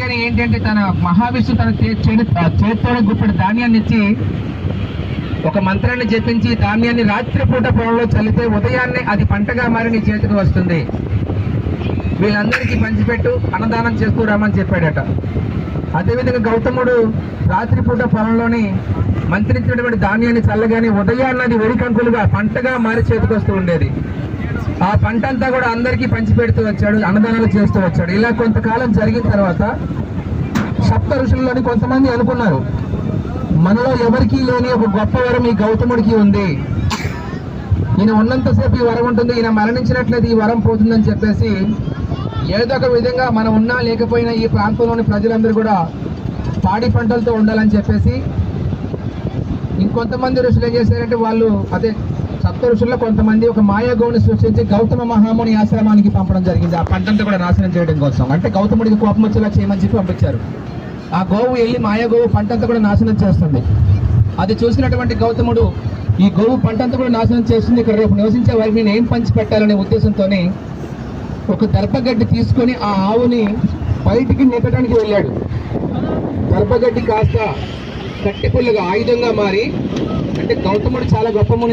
కానీ ఏంటంటే తన మహావిష్ణు తన చేతి గుప్పెడు ధాన్యాన్ని ఇచ్చి ఒక మంత్రాన్ని జపించి ధాన్యాన్ని రాత్రిపూట పొలంలో చల్లితే ఉదయాన్నే అది పంటగా మారి నీ చేతికి వస్తుంది. వీళ్ళందరికీ పంచిపెట్టు అన్నదానం చేస్తూ రామని చెప్పాడట. అదేవిధంగా గౌతముడు రాత్రిపూట పొలంలోని మంత్రించినటువంటి ధాన్యాన్ని చల్లగానే ఉదయాన్నది వరి కంకులుగా పంటగా మారి చేతికి వస్తూ ఉండేది. ఆ పంట అంతా కూడా అందరికీ పంచిపెడుతూ వచ్చాడు అన్నదానాలు చేస్తూ వచ్చాడు. ఇలా కొంతకాలం జరిగిన తర్వాత సప్త ఋషుల్లోని కొంతమంది అనుకున్నారు మనలో ఎవరికీ లేని ఒక గొప్ప వరం ఈ గౌతముడికి ఉంది. ఈయన ఉన్నంతసేపు ఈ వరం ఉంటుంది ఈయన మరణించినట్లయితే ఈ వరం పోతుందని చెప్పేసి ఏదో ఒక విధంగా మనం ఉన్నా లేకపోయినా ఈ ప్రాంతంలోని ప్రజలందరూ కూడా పాడి పంటలతో ఉండాలని చెప్పేసి ఇంకొంతమంది ఋషులు ఏం చేశారంటే వాళ్ళు అదే సప్తరుషుల్లో కొంతమంది ఒక మాయాగౌని సృష్టించి గౌతమ మహాముని ఆశ్రమానికి పంపడం జరిగింది. ఆ పంటంతా కూడా నాశనం చేయడం కోసం. అంటే గౌతముడికి కోపం వచ్చేలా చేయమని చెప్పి పంపించారు. ఆ గోవు వెళ్ళి మాయాగోవు పంటంతా కూడా నాశనం చేస్తుంది. అది చూసినటువంటి గౌతముడు ఈ గోవు పంటంతా కూడా నాశనం చేస్తుంది. ఇక్కడ రేపు నివసించే వారికి నేను ఏం పంచి పెట్టాలనే ఉద్దేశంతోనే ఒక దర్భగడ్డి తీసుకొని ఆ ఆవుని బయటికి నెట్టడానికి వెళ్ళాడు. దర్భగడ్డి కాస్త కట్టెపుల్లగా ఆయుధంగా మారి అంటే గౌతముడు చాలా గొప్ప ముని